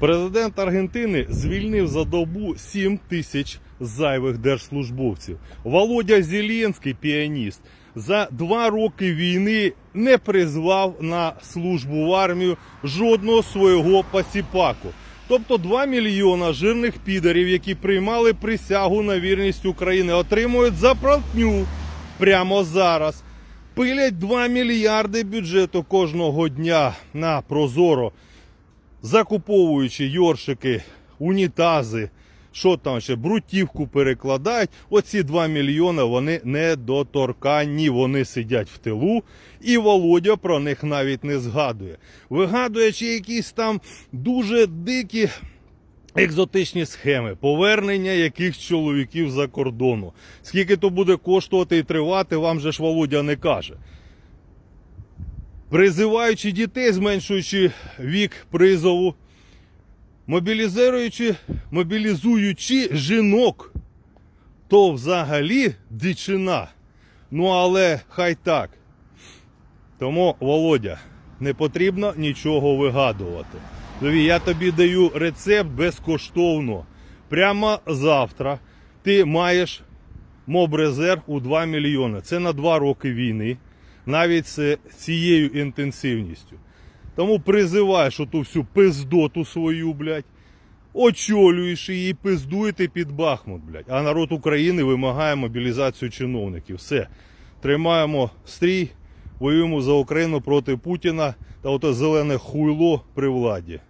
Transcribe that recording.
Президент Аргентини звільнив за добу 7 тисяч зайвих держслужбовців. Володя Зеленський, піаніст, за два роки війни не призвав на службу в армію жодного свого пасіпаку. Тобто 2 мільйона жирних підарів, які приймали присягу на вірність України, отримують заплатню прямо зараз. Пилять 2 мільярди бюджету кожного дня на Прозоро закуповуючи йоршики, унітази, що там ще, брутівку перекладають. Оці 2 мільйони вони недоторканні, вони сидять в тилу, і Володя про них навіть не згадує. Вигадуючи якісь там дуже дикі. Екзотичні схеми, повернення яких чоловіків за кордону. Скільки то буде коштувати і тривати, вам же ж Володя не каже призиваючи дітей, зменшуючи вік призову, мобілізуючи, мобілізуючи жінок, то взагалі дичина. Ну але хай так. Тому, Володя, не потрібно нічого вигадувати. Тобі, Я тобі даю рецепт безкоштовно. Прямо завтра ти маєш мобрезерв у 2 мільйони. Це на 2 роки війни навіть з цією інтенсивністю. Тому призиваєш оту всю пиздоту свою, блядь, очолюєш її, пиздуєте під Бахмут, блядь. А народ України вимагає мобілізацію чиновників. Все. Тримаємо стрій, воюємо за Україну проти Путіна та ото зелене хуйло при владі.